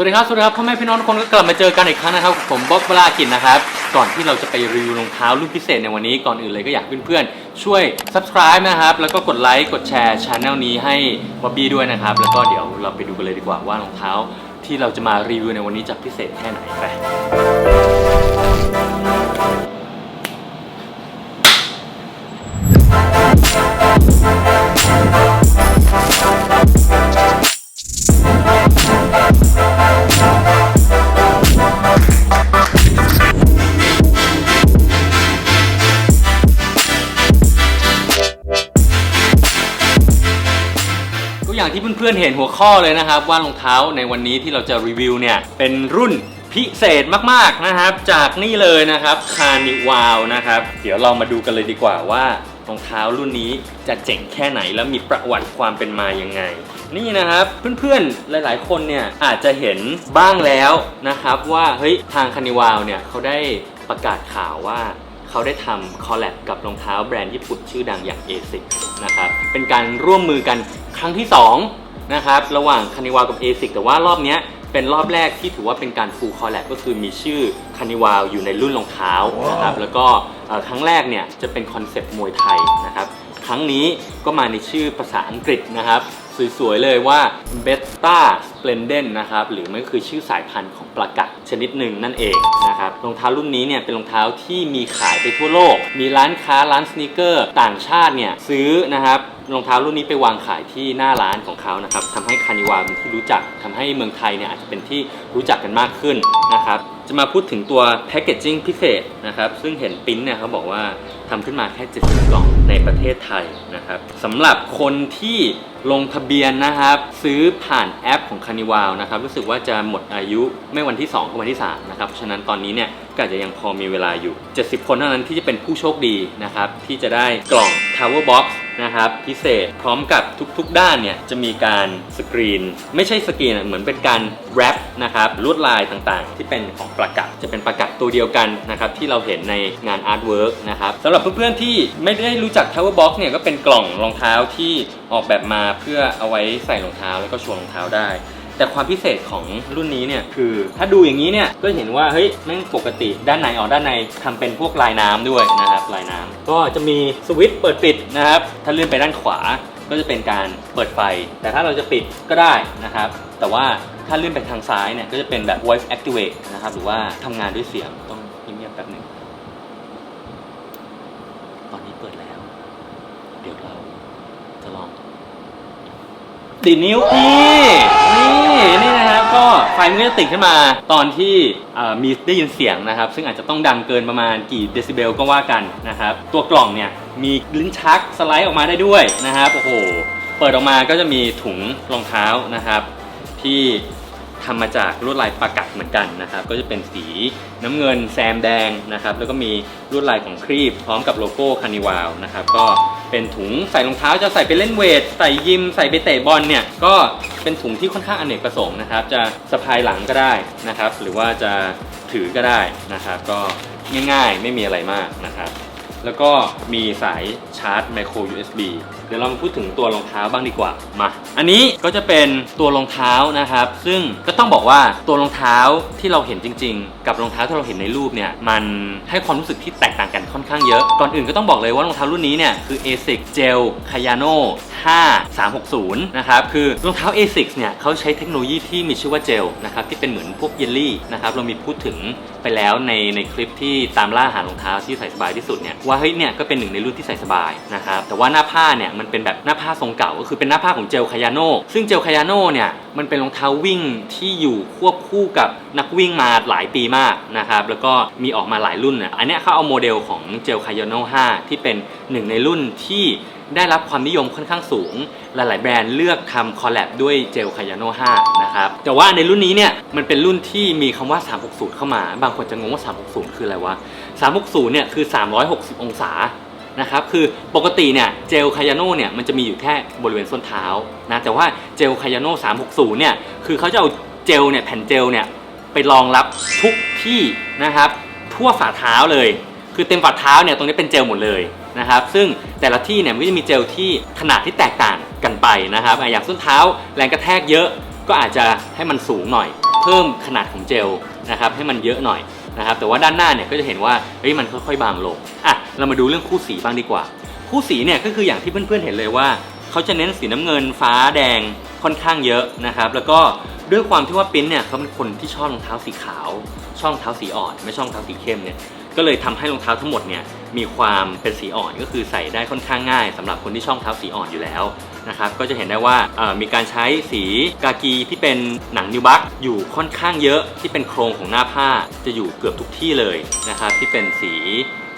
สวัสดีครับสวัสดีครับพ่อแม่พี่น้องทุกคนก็กลับมาเจอกันอีกครั้งนะครับ ผมบ๊อบวรากินนะครับ ก่อนที่เราจะไปรีวิวรองเท้ารุ่นพิเศษในวันนี้ก่อนอื่นเลยก็อยากเพื่อนๆช่วย subscribe นะครับ แล้วก็กดไลค์กดแชร์ช anel นี้ให้บ๊อบบี้ด้วยนะครับ แล้วก็เดี๋ยวเราไปดูกันเลยดีกว่าว่ารองเท้าที่เราจะมารีวิวในวันนี้จะพิเศษแค่ไหนไป พื่อนๆเห็นหัวข้อเลยนะครับว่ารองเท้าในวันนี้ที่เราจะรีวิวเนี่ยเป็นรุ่นพิเศษมากๆนะครับ จากนี่เลยนะครับคานิวาวนะครับเดี๋ยวเรามาดูกันเลยดีกว่าว่ารองเท้ารุ่นนี้จะเจ๋งแค่ไหนแล้วมีประวัติความเป็นมายังไง นี่นะครับเพื่อนๆหลายๆ คนเนี่ยอาจจะเห็นบ้างแล้วนะครับว่าเฮ้ยทางคานิวาวเนี่ยเขาได้ประกาศข่าวว่าเขาได้ทำคอลแลบกับรองเท้าแบรนด์ญี่ปุ่นชื่อดังอย่าง ASIC นะครับเป็นการร่วมมือกันครั้งที่ 2 นะครับระหว่างคานิวากับ ASIC แต่ว่ารอบเนี้ยเป็นรอบแรกที่ถือว่าเป็นการฟูลคอลแลบก็คือมีชื่อคานิวาอยู่ในรุ่นรองเท้านะครับแล้วก็เอ่อครั้งแรกเนี่ยจะเป็นคอนเซปต์มวยไทยนะครับครั้งนี้ก็มาในชื่อภาษาอังกฤษนะครับสวยๆเลยว่า Beta Splendid นะครับหรือมันก็คือชื่อสายพันธุ์ของปลากัดชนิดหนึ่งนั่นเองนะครับรองเท้ารุ่นนี้เนี่ยเป็นรองเท้าที่มีขายไปทั่วโลก มีร้านค้าร้านสน e เกอร์ ต่างชาติเนี่ยซื้อนะครับ รองเท้ารุ่นนี้ไปวางขายที่หน้าร้านของเขานะครับทำให้คานิวาเป็นที่รู้จักทำให้เมืองไทยเนี่ยอาจจะเป็นที่รู้จักกันมากขึ้นนะครับ จะมาพูดถึงตัวแพ c เกจจิ้งพิเศษนะครับซึ่งเห็นปิ้นเนี่ยเขาบอกว่าทำขึ้นมาแค่70กล่องในประเทศไทยนะครับสำหรับคนที่ลงทะเบียนนะครับ ซื้อผ่านแอปของคานิวาลนะครับรู้สึกว่าจะหมดอายุไม่วันที่ 2 ก็วันที่ 3 นะครับ เพราะฉะนั้นตอนนี้เนี่ยก็อาจจะยังพอมีเวลาอยู่ 70 คนเท่านั้นที่จะเป็นผู้โชคดีนะครับ ที่จะได้กล่อง Tower Box นะครับพิเศษพร้อมกับทุกๆด้านเนี่ยจะมีการสกรีน ไม่ใช่สกรีนเหมือนเป็นการ แรปนะครับลวดลายต่างๆ ที่เป็นของประกัดจะเป็นประกัดตัวเดียวกันนะครับที่เราเห็นในงานอาร์ตเวิร์กนะครับสำหรับเพื่อนๆที่ไม่ได้รู้จัก Tower Box เนี่ยก็เป็นกล่องรองเท้าที่ออกแบบมาเพื่อเอาไว้ใส่รองเท้าแล้วก็โชว์รองเท้าได้แต่ความพิเศษของรุ่นนี้เนี่ยคือถ้าดูอย่างนี้เนี่ยก็เห็นว่าเฮ้ยแม่งปกติด้านในออกด้านในทำเป็นพวกลายน้ำด้วยนะครับลายน้ำก็จะมีสวิตช์เปิดปิดนะครับถ้าเลื่อนไปด้านขวา ก็จะเป็นการเปิดไฟ แต่ถ้าเราจะปิดก็ได้นะครับ แต่ว่าถ้าเลื่อนไปทางซ้ายเนี่ยก็จะเป็นแบบ voice activate นะครับ หรือว่าทำงานด้วยเสียงต้องเงียบๆแป๊บหนึ่งตอนนี้เปิดแล้ว เดี๋ยวเราจะลอง ติดนิ้วนี่นี่นี่นะครับก็ไฟมันก็จะติดขึ้นมาตอนที่เอ่อมีได้ยินเสียงนะครับ ซึ่งอาจจะต้องดังเกินประมาณกี่เดซิเบลก็ว่ากันนะครับ ตัวกล่องเนี่ยมีลิ้นชักสไลด์ออกมาได้ด้วยนะครับโอ้โหเปิดออกมาก็จะมีถุงรองเท้านะครับ ที่ ทำมาจากลวดลายปากัดเหมือนกันนะครับ ก็จะเป็นสีน้ำเงินแซมแดงนะครับ แล้วก็มีลวดลายของครีบพร้อมกับโลโก้คานิวาวนะครับ ก็เป็นถุงใส่รองเท้าจะใส่ไปเล่นเวท ใส่ยิม ใส่ไปเตะบอลเนี่ย ก็เป็นถุงที่ค่อนข้างอเนกประสงค์นะครับ จะสะพายหลังก็ได้นะครับ หรือว่าจะถือก็ได้นะครับ ก็ง่ายๆ ไม่มีอะไรมากนะครับ แล้วก็มีสายชาร์จไมโคร USB เดี๋ยวเรามาพูดถึงตัวรองเท้าบ้างดีกว่ามาอันนี้ก็จะเป็นตัวรองเท้านะครับ ซึ่งก็ต้องบอกว่าตัวรองเท้าที่เราเห็นจริง ๆ กับรองเท้าที่เราเห็นในรูปเนี่ยมันให้ความรู้สึกที่แตกต่างกันค่อนข้างเยอะก่อนอื่นก็ต้องบอกเลยว่ารองเท้ารุ่นนี้เนี่ยคือ ASIC Gel Kayano 5360 นะครับ คือรองเท้า ASICS เนี่ยเขาใช้เทคโนโลยีที่มีชื่อว่าเจลนะครับ ที่เป็นเหมือนพวกเยลลี่นะครับ เรามีพูดถึงไปแล้วในในคลิปที่ตามล่าหารองเท้าที่ใส่สบายที่สุดเนี่ยว่าเฮ้ยเนี่ยก็เป็นหนึ่งในรุ่นที่ใส่สบายนะครับแต่ว่าหน้าผ้าเนี่ยมันเป็นแบบหน้าผ้าทรงเก่า ก็คือเป็นหน้าผ้าของเจลคายาโนซึ่งเจลคายาโนเนี่ยมันเป็นรองเท้าวิ่งที่อยู่ควบคู่กับนักวิ่งมาหลายปีมากนะครับแล้วก็มีออกมาหลายรุ่นนะอันนี้เขาเอาโมเดลของเจลคายาโน5ที่เป็นหนึ่งในรุ่นที่ได้รับความนิยมค่อนข้างสูง หลาย ๆ แบรนด์เลือกทำคอลแลบด้วยเจลคายาโน5นะครับ แต่ว่าในรุ่นนี้เนี่ยมันเป็นรุ่นที่มีคำว่า 360 เข้ามา บางคนจะงงว่า 360 คืออะไรวะ 360 เนี่ยคือ 360 องศา นะครับคือปกติเนี่ยเจลคายาโน่เนี่ยมันจะมีอยู่แค่บริเวณส้นเท้านะแต่ว่าเจลคายาโน่360เนี่ยคือเขาจะเอาเจลเนี่ยแผ่นเจลเนี่ยไปรองรับทุกที่นะครับทั่วฝ่าเท้าเลย คือเต็มฝ่าเท้าเนี่ยตรงนี้เป็นเจลหมดเลยนะครับซึ่งแต่ละที่เนี่ยมันก็จะมีเจลที่ขนาดที่แตกต่างกันไปนะครับอะอย่างส้นเท้าแรงกระแทกเยอะก็อาจจะให้มันสูงหน่อย เพิ่มขนาดของเจลนะครับให้มันเยอะหน่อย นะครับแต่ว่าด้านหน้าเนี่ยก็จะเห็นว่าเฮ้ยมันค่อยๆ บางลงอะเรามาดูเรื่องคู่สีบ้างดีกว่า คู่สีเนี่ยก็คืออย่างที่เพื่อนๆเห็นเลยว่าเขาจะเน้นสีน้ำเงินฟ้าแดงค่อนข้างเยอะนะครับแล้วก็ด้วยความที่ว่าปิ้นเนี่ยเขาเป็นคนที่ชอบรองเท้าสีขาว ชอบรองเท้าสีอ่อน ไม่ชอบรองเท้าสีเข้มเนี่ยก็เลยทำให้รองเท้าทั้งหมดเนี่ยมีความเป็นสีอ่อนก็คือใส่ได้ค่อนข้างง่ายสำหรับคนที่ชอบรองเท้าสีอ่อนอยู่แล้ว นะครับก็จะเห็นได้ว่ามีการใช้สีกากีที่เป็นหนังนิวบัคอยู่ค่อนข้างเยอะที่เป็นโครงของหน้าผ้าจะอยู่เกือบทุกที่เลยนะครับที่เป็นสี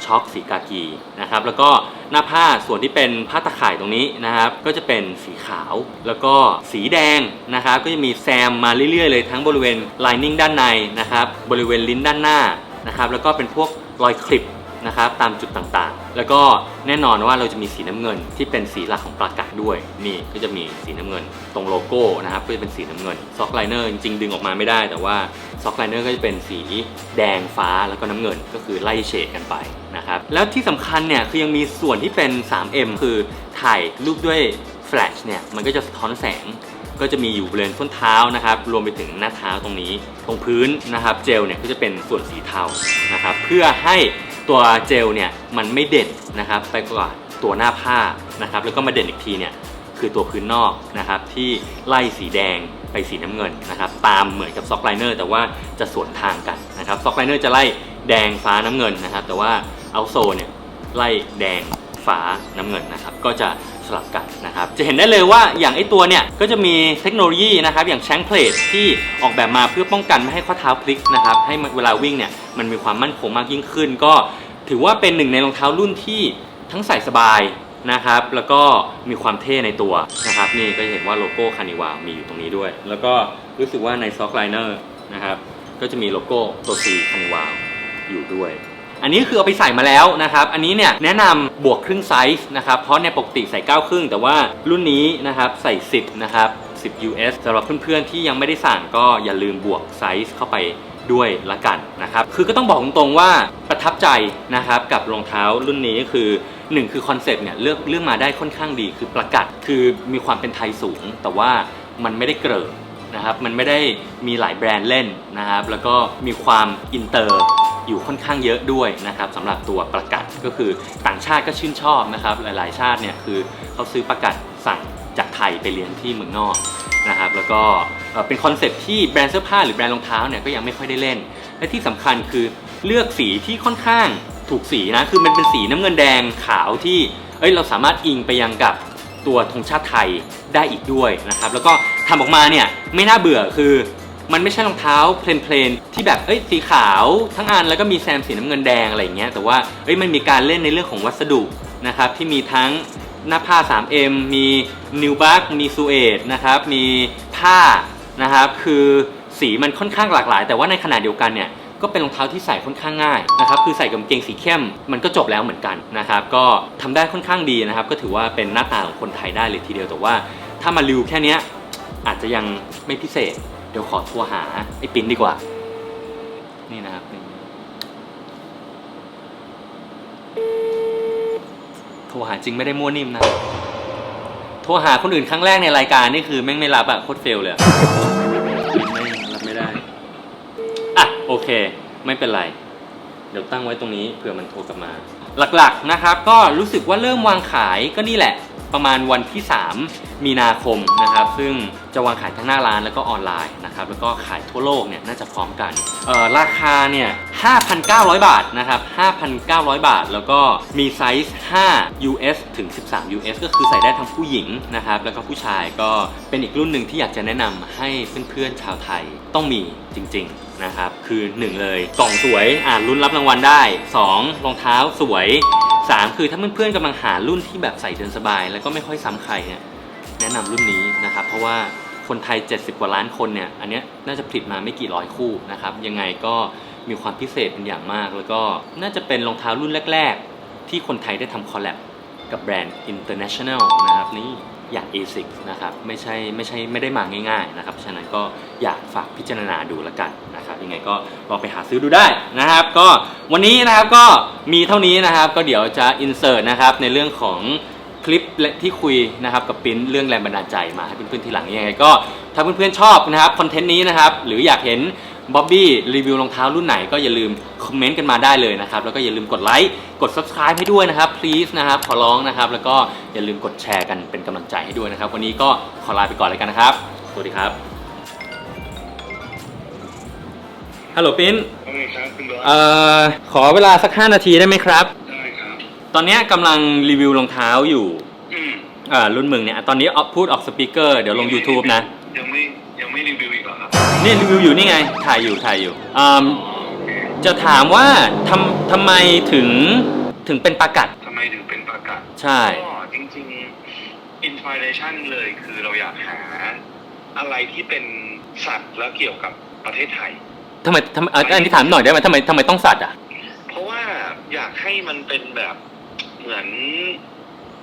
ช็อกสีกากีนะครับแล้วก็หน้าผ้าส่วนที่เป็นผ้าตะข่ายตรงนี้นะครับก็จะเป็นสีขาวแล้วก็สีแดงนะครับก็จะมีแซมมาเรื่อยๆเลยทั้งบริเวณ lining ด้านในนะครับบริเวณลิ้นด้านหน้านะครับแล้วก็เป็นพวกรอยคลิปนะครับตามจุดต่างๆ แล้วก็แน่นอนว่าเราจะมีสีน้ำเงินที่เป็นสีหลักของปลากาศด้วยนี่ก็จะมีสีน้ำเงิน ตรงโลโก้นะครับก็จะเป็นสีน้ำเงินซ็อกไลเนอร์จริงๆดึงออกมาไม่ได้ แต่ว่าซ็อกไลเนอร์ก็จะเป็นสีแดงฟ้าแล้วก็น้ำเงินก็คือไล่เฉดกันไปนะครับแล้วที่สำคัญเนี่ยคือยังมีส่วนที่เป็น 3M คือถ่ายรูปด้วยแฟลชเนี่ยมันก็จะสะท้อนแสงก็จะมีอยู่บริเวณส้นเท้านะครับ รวมไปถึงหน้าเท้าตรงนี้ ตรงพื้นนะครับ เจลเนี่ยก็จะเป็นส่วนสีเทานะครับ เพื่อให้ ตัวเจลเนี่ยมันไม่เด่นนะครับไปกว่าตัวหน้าผ้านะครับแล้วก็มาเด่นอีกทีเนี่ยคือตัวพื้นนอกนะครับที่ไล่สีแดงไปสีน้ำเงินนะครับตามเหมือนกับซ็อกไลเนอร์แต่ว่าจะสวนทางกันนะครับซ็อกไลเนอร์จะไล่แดงฟ้าน้ำเงินนะครับแต่ว่าเอาโซเนี่ยไล่แดง ฟ้าน้ำเงินนะครับก็จะสลับกันนะครับจะเห็นได้เลยว่าอย่างไอตัวเนี่ยก็จะมีเทคโนโลยีนะครับอย่างแชงเพลทที่ออกแบบมาเพื่อป้องกันไม่ให้ข้อเท้าพลิกนะครับให้เวลาวิ่งเนี่ยมันมีความมั่นคงมากยิ่งขึ้น ก็ถือว่าเป็นหนึ่งในรองเท้ารุ่นที่ทั้งใส่สบายนะครับแล้วก็มีความเท่ในตัวนะครับนี่ก็จะเห็นว่าโลโก้คานิวามีอยู่ตรงนี้ด้วย แล้วก็รู้สึกว่าในซ็อกไลเนอร์นะครับก็จะมีโลโก้ตัว C คานิวาอยู่ด้วย อันนี้คือเอาไปใส่มาแล้วนะครับ อันนี้เนี่ยแนะนำบวกครึ่งไซส์นะครับ เพราะในปกติใส่9ครึ่งแต่ว่ารุ่นนี้นะครับใส่ 10 นะครับ 10 US สำหรับเพื่อนๆที่ยังไม่ได้สั่งก็อย่าลืมบวกไซส์เข้าไปด้วยละกันนะครับ คือก็ต้องบอกตรงๆว่าประทับใจนะครับกับรองเท้ารุ่นนี้คือ1คือคอนเซ็ปต์เนี่ยเลือกเลือกมาได้ค่อนข้างดีคือประกัดคือมีความเป็นไทยสูง แต่ว่ามันไม่ได้เกริก นะครับ มันไม่ได้มีหลายแบรนด์เล่นนะครับ แล้วก็มีความอินเตอร์อยู่ค่อนข้างเยอะด้วยนะครับสำหรับตัวประกัดก็คือต่างชาติก็ชื่นชอบนะครับ หลาย ๆ ชาติเนี่ยคือเขาซื้อประกัดสั่งจากไทยไปเลี้ยงที่เมืองนอกนะครับแล้วก็เป็นคอนเซ็ปที่แบรนด์เสื้อผ้าหรือแบรนด์รองเท้าเนี่ยก็ยังไม่ค่อยได้เล่น และที่สำคัญคือเลือกสีที่ค่อนข้างถูกสีนะคือมันเป็นสีน้ำเงินแดงขาวที่เอ้ยเราสามารถอิงไปยังกับ ตัวธงชาติไทยได้อีกด้วยนะครับแล้วก็ทำออกมาเนี่ยไม่น่าเบื่อคือมันไม่ใช่รองเท้าเพลนๆที่แบบเอ้ยสีขาวทั้งอันแล้วก็มีแซมสีน้ำเงินแดงอะไรอย่างเงี้ยแต่ว่าเอ้ยมันมีการเล่นในเรื่องของวัสดุนะครับที่มีทั้งหน้าผ้า 3M มีนิวบัคมีซูเอตนะครับมีผ้านะครับคือสีมันค่อนข้างหลากหลาย แต่ว่าในขณะเดียวกันเนี่ย ก็เป็นรองเท้าที่ใส่ค่อนข้างง่ายนะครับคือใส่กับกางเกงสีเข้มมันก็จบแล้วเหมือนกันนะครับก็ทำได้ค่อนข้างดีนะครับ ก็ถือว่าเป็นหน้าตาของคนไทยได้เลยทีเดียวแต่ว่า ถ้ามาริวแค่นี้อาจจะยังไม่พิเศษ เดี๋ยวขอโทรหาไอ้ปิ้นดีกว่า นี่นะครับโทรหาจริงไม่ได้มั่วนิ่มนะโทรหาคนอื่นครั้งแรกในรายการนี่คือแม่งไม่รับอะโคตรเฟลเลย ไม่เป็นไร เดี๋ยวตั้งไว้ตรงนี้เผื่อมันโทรกลับมา หลักๆนะครับ ก็รู้สึกว่าเริ่มวางขายก็นี่แหละ ประมาณวันที่ 3 มีนาคมนะครับ ซึ่งจะวางขายทั้งหน้าร้านแล้วก็ออนไลน์นะครับ แล้วก็ขายทั่วโลกเนี่ยน่าจะพร้อมกันเอ่อราคาเนี่ย 5,900 บาทนะครับ 5,900 บาท แล้วก็มีไซส์5 US ถึง 13 US ก็คือใส่ได้ทั้งผู้หญิงนะครับ แล้วก็ผู้ชายก็เป็นอีกรุ่นหนึ่งที่อยากจะแนะนำให้เพื่อนๆชาวไทยต้องมีจริง ๆ นะครับ คือ 1 เลยกล่องสวยอ่านรุ่นรับรางวัลได้ 2 รองเท้าสวย 3 คือถ้าเพื่อนๆกำลังหารุ่นที่แบบใส่เดินสบาย แล้วก็ไม่ค่อยซ้ำใครเนี่ยแนะนำรุ่นนี้นะครับ เพราะว่าคนไทย 70 กว่าล้านคนเนี่ย อันเนี้ยน่าจะผลิตมาไม่กี่ร้อยคู่นะครับ ยังไงก็มีความพิเศษเป็นอย่างมาก แล้วก็น่าจะเป็นรองเท้ารุ่นแรก ๆ ที่คนไทยได้ทำคอลแลบกับแบรนด์ international นะครับนี่ อยาง ASICS นะครับไม่ใช่ไม่ใช่ไม่ได้มาง่ายๆนะครับฉะนั้นก็อยากฝากพิจารณาดูแล้วกันนะครับยังไงก็ลองไปหาซื้อดูได้นะครับ ก็วันนี้นะครับก็มีเท่านี้นะครับ ก็เดี๋ยวจะ insert นะครับในเรื่องของคลิปที่คุยนะครับกับปิ้นเรื่องแรงบันดาลใจมาให้เพื่อนๆทีหลังยังไงก็ถ้าเพื่อนๆชอบนะครับคอนเทนต์นี้นะครับหรืออยากเห็น บ๊อบบี้รีวิวรองเท้ารุ่นไหนก็อย่าลืมคอมเมนต์กันมาได้เลยนะครับ แล้วก็อย่าลืมกดไลค์กด subscribe ให้ด้วยนะครับ please นะครับ ขอร้องนะครับ แล้วก็อย่าลืมกดแชร์กันเป็นกำลังใจให้ด้วยนะครับ วันนี้ก็ขอลาไปก่อนเลยกันนะครับ สวัสดีครับฮัลโหลปิ้นว่าไงครับคุณบอสเอ่อขอเวลาสัก 5 นาทีได้ไหมครับ ได้ครับ ตอนเนี้ยกำลังรีวิวรองเท้าอยู่อืม อ่ารุ่นมึงเนี่ยตอนนี้เอาพูดออกสปีกเกอร์เดี๋ยวลง YouTube นะ นี่รีวิวอยู่นี่ไง ถ่ายอยู่ถ่ายอยู่อืมอ๋อโอเคจะถามว่าทำทำไมถึงถึงเป็นปลากัด ทำไมถึงเป็นประกาศใช่ ก็จริงๆ อินสปิเรชันเลยคือเราอยากหาอะไรที่เป็นสัตว์แล้วเกี่ยวกับประเทศไทย ทำไมทำไมเอ่ออันนี้ถามหน่อยได้ไหมทำไมทำไมต้องสัตว์อะ เพราะว่าอยากให้มันเป็นแบบเหมือน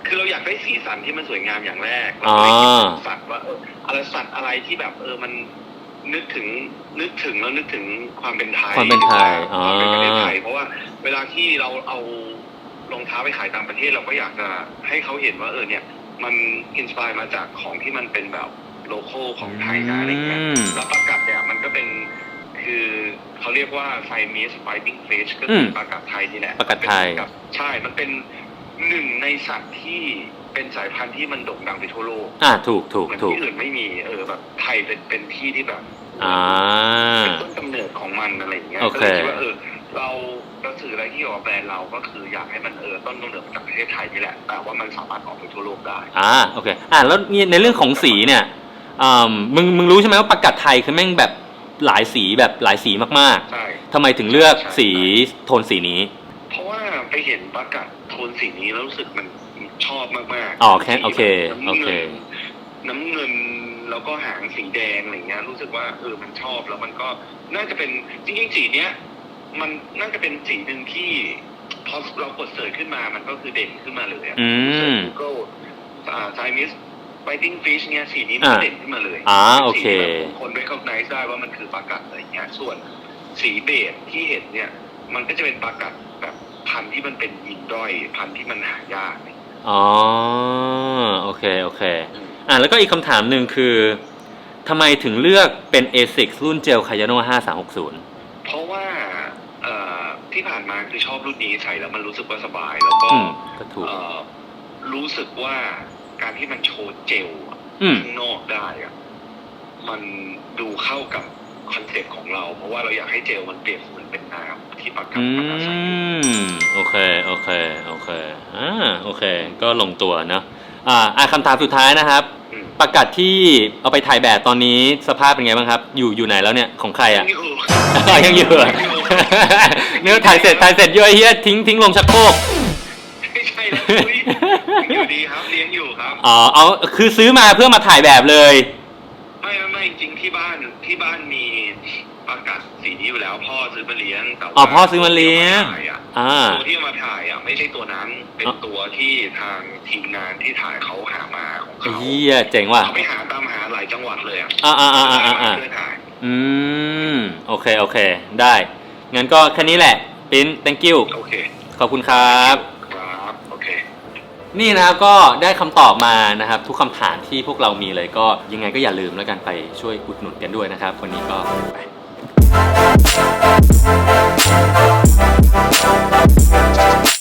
คือเราอยากได้สีสันที่มันสวยงามอย่างแรกเราก็เลยคิดถึงสัตว์ว่าเอออะไรสัตว์อะไรที่แบบ เออมัน นึกถึงนึกถึงแล้วนึกถึงความเป็นไทยความเป็นไทยหรืออ๋อว่าความเป็นประเทศไทยเพราะว่าเวลาที่เราเอารองเท้าไปขายต่างประเทศเราก็อยากจะให้เขาเห็นว่าเออเนี่ย มันอินสปายมาจากของที่มันเป็นแบบโลโก้ของไทยนะอะไรเงี้ยอืมแล้วประกัดเนี่ยมันก็เป็นคือเขาเรียกว่าไซมิสไฟติ้งเฟชก็คืออมประกัดไทยนี่แหละประกัดไทยมันเป็นแบบใช่มันเป็นหนึ่งในสัตว์ที่ เป็นสายพันธุ์ที่มันโด่งดังไปทั่วโลกอ่าถูกถูกเหมือนถูกที่อื่นไม่มีเออแบบไทยเป็นเป็นที่ที่แบบอ่า เป็นต้นกำเนิดของมันอะไรอย่างเงี้ยโอก็เค เลยคิดว่าเออเราเราสื่ออะไรที่เกี่ยวกับแบรนด์เราก็คืออยากให้มันเออต้นกำเนิดมาจากประเทศไทยนี่แหละ แต่ว่ามันสามารถออกไปทั่วโลกได้ อ่าโอเคอ่าแล้วนี่ในเรื่องของสีเนี่ยอ่ามึงมึงรู้ใช่ไหมว่าปลากัดไทยคือแม่งแบบหลายสีแบบหลายสีมากใช่ ๆทำไมถึงเลือกใช่สีโทนสีนี้ เพราะว่าไปเห็นประกาศโทนสีนี้แล้วรู้สึกมัน ชอบมากๆอ๋อแค่โอเคน้ำโอเคเงินน้ำเงินแล้วก็หางสีแดงอะไรเงี้ยรู้สึกว่าเออมันชอบแล้วมันก็น่าจะเป็นจริงๆสีเนี้ยมันน่าจะเป็นสีหนึ่งที่พอเรากดเสิร์ชขึ้นมามันก็คือเด่นขึ้นมาเลยอะอืมก็อ่าไซมิสไฟติ้งฟิชเนี่ยสีนี้มันอ่าเด่นขึ้นมาเลยอ่าโอเคสีแบบคน recognize ได้ว่ามันคือปลากัดอะไรเงี้ยส่วนสีเบจที่เห็นเนี่ย มันก็จะเป็นปลากัดแบบพันธุ์ที่มันเป็นยินด้อย พันธุ์ที่มันหายาก อ๋อโอเคโอเคอ่าแล้วก็อีกคำถามหนึ่งคือทำไมถึงเลือกเป็น ASICS รุ่นเจลคายาโน่5360 เพราะว่าเอ่อที่ผ่านมาคือชอบรุ่นนี้ใส่แล้วมันรู้สึกว่าสบาย แล้วก็อืมก็ถูกเอ่อรู้สึกว่าการที่มันโชว์เจลอะอืมข้างนอกได้อะมันดูเข้ากับคอนเซ็ปต์ของเรา เพราะว่าเราอยากให้เจลมันเปรียบเสมือนเป็นน้ำ ที่ปากกัดอืมันอาศัยอยู่มโอเคโอเคโอเคอ่าโอเค ก็ลงตัวเนอะอ่าอ่าคำถามสุดท้ายนะครับ อืมประกาศที่เอาไปถ่ายแบบตอนนี้สภาพเป็นไงบ้างครับ อยู่อยู่ไหนแล้วเนี่ยของใครอะยังอยู่อ๋อยังอยู่เหรอเนี่ยถ่ายเสร็จถ่ายเสร็จเยอะเฮียทิ้งทิ้งลงชักโครกไม่ใช่แล้วอุ๊ยยังอยู่ดีครับเลี้ยงอยู่ครับ อ๋อเอาคือซื้อมาเพื่อมาถ่ายแบบเลย ไม่ไม่ไม่จริงๆที่บ้านที่บ้านมีปลากัด สีนี้อยู่แล้ว พ่อซื้อมาเลี้ยงแต่ว่าอ๋อพ่อซื้อมาเลี้ยงที่อามาถ่ายอะอ่า ตัวที่เอามาถ่ายอะไม่ใช่ตัวนั้นเป็นอ๋อตัวที่ทางทีมงานที่ถ่ายเขาหามาของเขาเฮียเจ๋งว่ะ เขาไปหาตามหาหลายจังหวัดเลยอะอ่าอ่าอ่าอ่าอ่า เพื่อถ่าย อืม โอเค โอเค ได้ งั้นก็แค่นี้แหละ ปิ้น thank you โอเค ขอบคุณครับ ครับ โอเค นี่นะครับก็ได้คำตอบมานะครับ ทุกคำถามที่พวกเรามีเลยก็ยังไงก็อย่าลืมแล้วกันไปช่วยอุดหนุนกันด้วยนะครับ วันนี้ก็ไป Thank you.